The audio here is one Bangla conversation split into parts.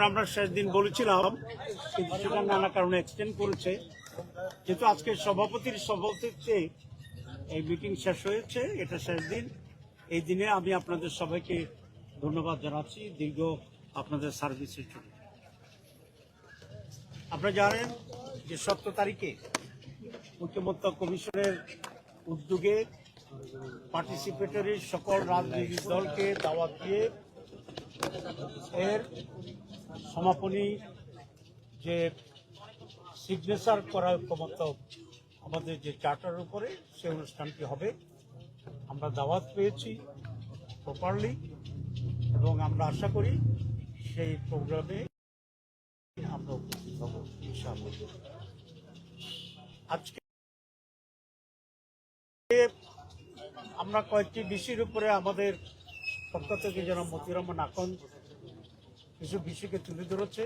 গতবার আমরা শেষ দিন বলেছিলাম, কিন্তু সেটা নানা কারণে এক্সটেন্ড করেছে। যেহেতু আজকে সভাপতির সভাপতিত্বে এই মিটিং শেষ হয়েছে, এটা শেষ দিন। এই দিনে আমি আপনাদের সবাইকে ধন্যবাদ জানাচ্ছি, দীর্ঘ আপনাদের সার্ভিসের জন্য। আপনারা জানেন যে সতেরো তারিখে ঐক্যমত্য কমিশনের উদ্যোগে পার্টিসিপেটরি সকল রাজনৈতিক দলকে দাওয়াত দিয়ে এর সমাপনী যে সিগনেচার করার ঐক্যমত্য আমাদের যে চার্টার উপরে, সে অনুষ্ঠানটি হবে। আমরা দাওয়াত পেয়েছি প্রপারলি এবং আমরা আশা করি সেই প্রোগ্রামে আমরা উপস্থিত হব আজকে আমরা কয়েকটি বিষয়ের উপরে আমাদের পক্ষ থেকে যেন মতিরহমান আকন কিছু বিষয়কে তুলে ধরেছে।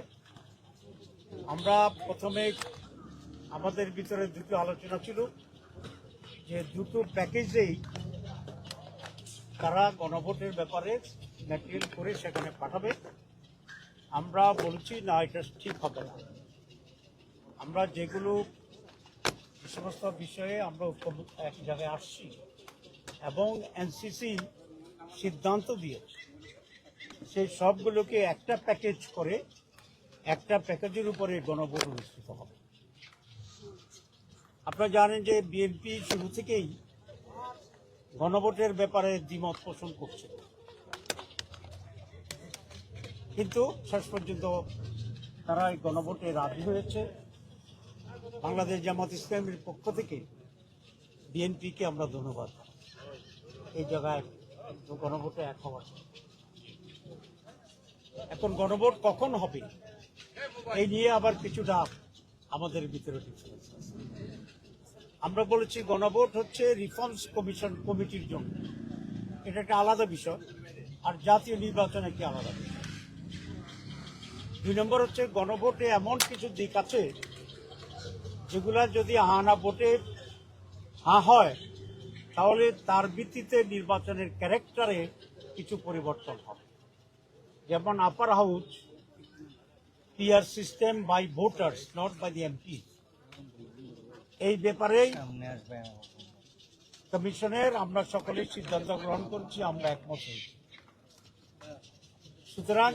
আমরা প্রথমে আমাদের ভিতরে দুটো আলোচনা ছিল যে দুটো প্যাকেজেই তারা গণভোটের ব্যাপারে ম্যাটেরিয়াল করে সেখানে পাঠাবে। আমরা বলছি, না, এটা ঠিক হবে না। আমরা যেগুলো সমস্ত বিষয়ে আমরা এক জায়গায় আসছি এবং এনসিসি সিদ্ধান্ত দিয়েছে। সেই সবগুলোকে একটা প্যাকেজ করে একটা প্যাকেজের উপরে গণভোট অনুষ্ঠিত হবে। আপনারা জানেন যে বিএনপি শুরু থেকেই গণভোটের ব্যাপারে দ্বিমত পোষণ করছে। কিন্তু শেষ পর্যন্ত তারা এই গণভোটে রাজি হয়েছে। বাংলাদেশ জামাত ইসলামের পক্ষ থেকে বিএনপিকে আমরা ধন্যবাদ এই জায়গায় গণভোটে এক হওয়ার। এখন গণভোট কখন হবে? এই নিয়ে আবার কিছুটা আমাদের ভিতরে। আমরা বলেছি গণভোট হচ্ছে রিফর্মস কমিশন কমিটির জন্য। এটা একটা আলাদা বিষয়, আর জাতীয় নির্বাচন একটি আলাদা বিষয়। দুই নম্বর হচ্ছে গণভোটে এমন কিছু দিক আছে, যেগুলা যদি হা না ভোটে হা হয়, তাহলে তার ভিত্তিতে নির্বাচনের ক্যারেক্টারে কিছু পরিবর্তন হবে। যেমন upper house PR system by voters not by the MP এই ব্যাপারেই কমিশনের আমরা সকলে সিদ্ধান্ত গ্রহণ করছি আমরা একমত হয়েছি সুতরাং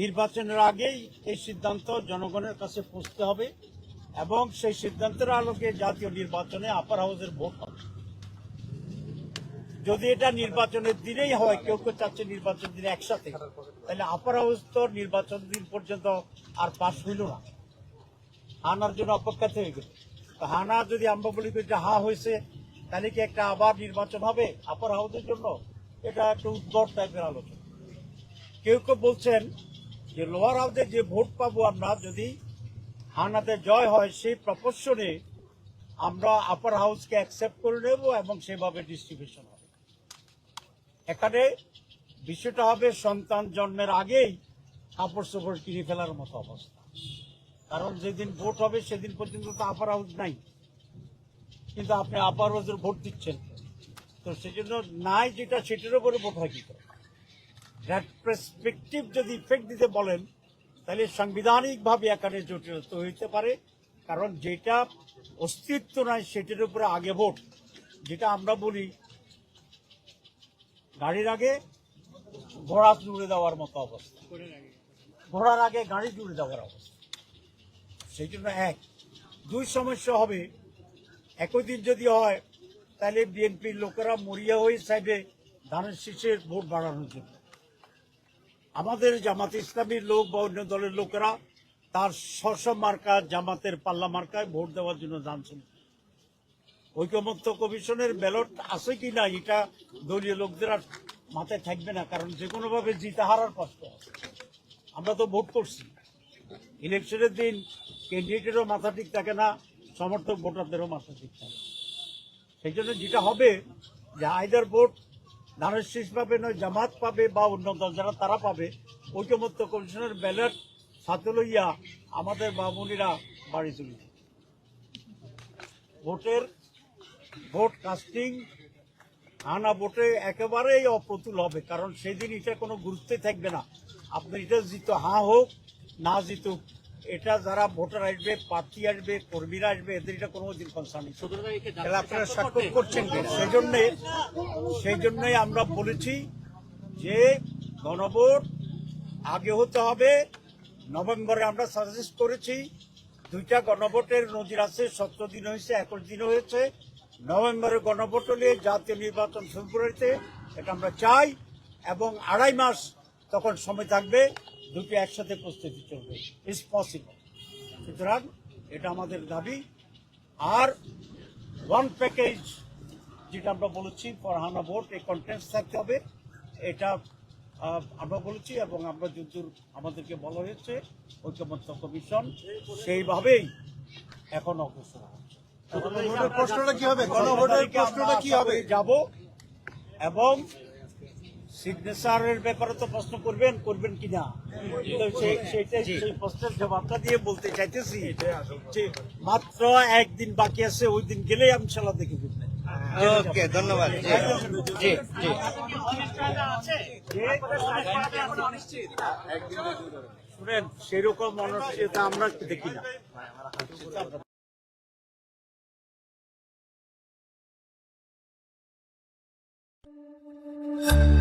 নির্বাচনের আগেই এই সিদ্ধান্ত জনগণের কাছে পৌঁছতে হবে এবং সেই সিদ্ধান্তের আলোকে জাতীয় নির্বাচনে আপার হাউসের ভোট হবে। যদি এটা নির্বাচনের দিনেই হয় কেউ কেউ চাচ্ছে নির্বাচনের দিনে একসাথে। তাহলে আপার হাউস তো নির্বাচন দিন পর্যন্ত আর পাশ হইল না। হানার জন্য অপেক্ষা থেকে গেল। হানা যদি আমরা বলি যে হা হয়েছে, তাহলে কি একটা আবার নির্বাচন হবে আপার হাউসের জন্য? এটা একটা উদ্ভট টাইপের আলোচনা। কেউ কেউ বলছেন যে লোয়ার হাউসে যে ভোট পাবো আমরা, যদি হানাতে জয় হয়, সেই প্রপোর্শনে আমরা আপার হাউসকে অ্যাকসেপ্ট করে নেব এবং সেভাবে ডিস্ট্রিবিউশন হবে। এখানে বিষয়টা হবে সন্তান জন্মের আগেই কাপড় চোপড় কিনে ফেলার মতো অবস্থা। কারণ যেদিন ভোট হবে সেদিন পর্যন্ত তো আপার হাউস নাই। কিন্তু আপনি আপার হাউসের ভোট দিচ্ছেন। তো সেই জন্য নাই যেটা, সেটার উপরে ভোট হয় কি করে? দ্যাট পার্সপেক্টিভ যদি ইফেক্ট দিতে বলেন, তাহলে সাংবিধানিকভাবে এখানে জটিলতা হইতে পারে। কারণ যেটা অস্তিত্ব নাই, সেটার উপরে আগে ভোট। যেটা আমরা বলি, গাড়ির আগে ঘোড়া জুড়ে দেওয়ার মতো অবস্থা। ঘোড়ার আগে গাড়ি জুড়ে দেওয়ার অবস্থা। সেই জন্য এক। দুই সমস্যা হবে। একই দিন যদি হয়, তাহলে বিএনপির লোকেরা মরিয়া হয়ে চাইবে ধানের শীষের ভোট বাড়ানোর জন্য। আমাদের জামাত ইসলামীর লোক বা অন্য দলের লোকেরা তার স্ব মার্কা জামাতের পাল্লা মার্কায় ভোট দেওয়ার জন্য জানছেন ঐকমত্য কমিশনের ব্যালট আছে কি না, এটা দলীয় লোকদের আর মাথায় থাকবে না, কারণ যে কোনোভাবে জিতে হারার কষ্ট আমরা তো ভোট করছি। ইলেকশনের দিন ক্যান্ডিডেটেরও মাথা ঠিক থাকে না, সমর্থক ভোটারদেরও মাথা ঠিক থাকে সেই জন্য যেটা হবে যে আইদার ভোট ধানের শীষ পাবে নয়, জামাত পাবে বা অন্য দল যারা তারা পাবে ঐকমত্য কমিশনের ব্যালট সাথে লইয়া আমাদের বামুনিরা বাড়ি যাবে। ভোটের, ভোট কাস্টিং আনা ভোটে একেবারেই অপ্রতুল হবে, কারণ সেদিন এটা কোনো গুরুত্বই থাকবে না। আপনি এটা জিত, হা হোক, না জিতুক, এটা যারা ভোটার আসবে, প্রার্থী আসবে, কর্মীরা আসবে, এদের এটা কোনো দিন কনসার্ন তাহলে আপনারা স্বাক্ষর করছেন সেই জন্যে সেই জন্যই আমরা বলেছি যে গণভোট আগে হতে হবে। নভেম্বরে আমরা সাজেস্ট করেছি, দুইটা গণভোটের নজির আছে, সতেরো দিন হয়েছে, একুশ দিন হয়েছে। নভেম্বরে গণভোট হলে জাতীয় নির্বাচন শুরু করেছে, এটা আমরা চাই, এবং আড়াই মাস তখন সময় থাকবে, দুটো একসাথে প্রস্তুতি চলবে। ইস পসিবল সুতরাং এটা আমাদের দাবি। আর ওয়ান প্যাকেজ যেটা আমরা বলেছি, ফরহানা ভোট, এই কন্টেন্টস থাকতে হবে। এটা আমরা বলেছি এবং আমরা যদ্দূর আমাদেরকে বলা হয়েছে, ঐক্যমত্য কমিশন সেইভাবেই এখন অগ্রসর ভোটের প্রশ্নটা কি হবে? গণভোটের প্রশ্নটা কি হবে? যাব এবং সিগনেচারের ব্যাপারে তো প্রশ্ন করবেন করবেন কিনা তো সেই- প্রশ্নের জবাবটা দিয়ে বলতে চাইতেছি মাত্র একদিন বাকি আছে ওই দিন গেলেই আমি সালা দেখে ওকে ধন্যবাদ। জি। জি শুনেন সেরকম অনিশ্চয়তা আমরা দেখি না। Oh.